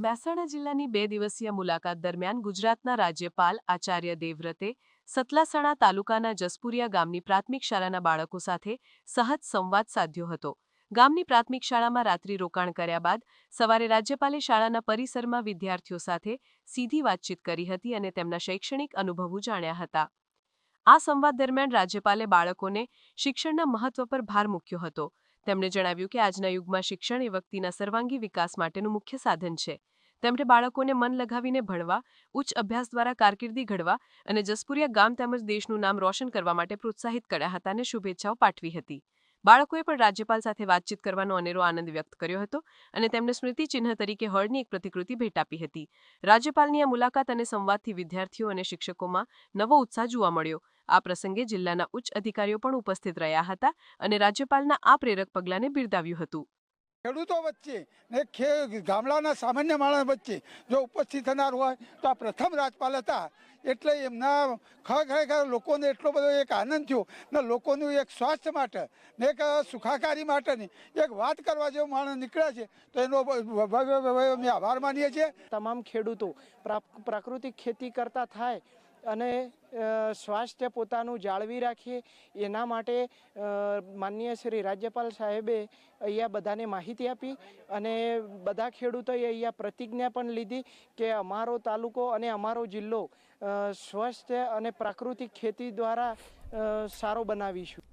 મહેસાણા જિલ્લાની બે દિવસીય મુલાકાત દરમિયાન ગુજરાતના રાજ્યપાલ આચાર્ય દેવવ્રતે સતલાસણા તાલુકાના જસપુરિયા ગામની પ્રાથમિક શાળાના બાળકો સાથે સહજ સંવાદ સાધ્યો હતો. ગામની પ્રાથમિક શાળામાં રાત્રિ રોકાણ કર્યા બાદ સવારે રાજ્યપાલે શાળાના પરિસરમાં વિદ્યાર્થીઓ સાથે સીધી વાતચીત કરી હતી અને તેમના શૈક્ષણિક અનુભવો જાણ્યા હતા. આ સંવાદ દરમિયાન રાજ્યપાલે બાળકોને શિક્ષણના મહત્વ પર ભાર મૂક્યો હતો. તેમણે જણાવ્યું કે આજના યુગમાં શિક્ષણ એ વ્યક્તિના સર્વાંગી વિકાસ માટેનું મુખ્ય સાધન છે. તેમણે બાળકોને મન લગાવીને ભણવા, ઉચ્ચ અભ્યાસ દ્વારા કારકિર્દી ઘડવા અને જસપુરિયા ગામ તેમજ દેશનું નામ રોશન કરવા માટે પ્રોત્સાહિત કર્યા હતા અને શુભેચ્છાઓ પાઠવી હતી. બાળકોએ પણ રાજ્યપાલ સાથે વાતચીત કરવાનો અનેરો આનંદ વ્યક્ત કર્યો હતો અને તેમને સ્મૃતિચિહ્ન તરીકે હળની એક પ્રતિકૃતિ ભેટ આપી હતી. રાજ્યપાલની આ મુલાકાત અને સંવાદથી વિદ્યાર્થીઓ અને શિક્ષકોમાં નવો ઉત્સાહ જોવા મળ્યો. આ પ્રસંગે જિલ્લાના ઉચ્ચ અધિકારીઓ પણ ઉપસ્થિત રહ્યા હતા અને રાજ્યપાલના આ પ્રેરક પગલાંને બિરદાવ્યું હતું. ખેડૂતો વચ્ચે ને ખે ગામડાના સામાન્ય માણસ વચ્ચે જો ઉપસ્થિત થનાર હોય તો આ પ્રથમ રાજપાલ હતા. એટલે એમના ખરેખર લોકોને એટલો બધો એક આનંદ થયો ને લોકોનું એક સ્વાસ્થ્ય માટે ને એક સુખાકારી માટેની એક વાત કરવા જેવો માણસ નીકળ્યા છે, તો એનો અમે આભાર માનીએ છીએ. તમામ ખેડૂતો પ્રા- પ્રાકૃતિક ખેતી કરતા થાય અને સ્વાસ્થ્ય પોતાનું જાળવી રાખીએ. એના માટે માનનીય શ્રી રાજ્યપાલ સાહેબે અહીંયા બધાને માહિતી આપી અને બધા ખેડૂતોએ અહીંયા પ્રતિજ્ઞા પણ લીધી કે અમારો તાલુકો અને અમારો જિલ્લો સ્વસ્થ અને પ્રાકૃતિક ખેતી દ્વારા સારો બનાવીશું.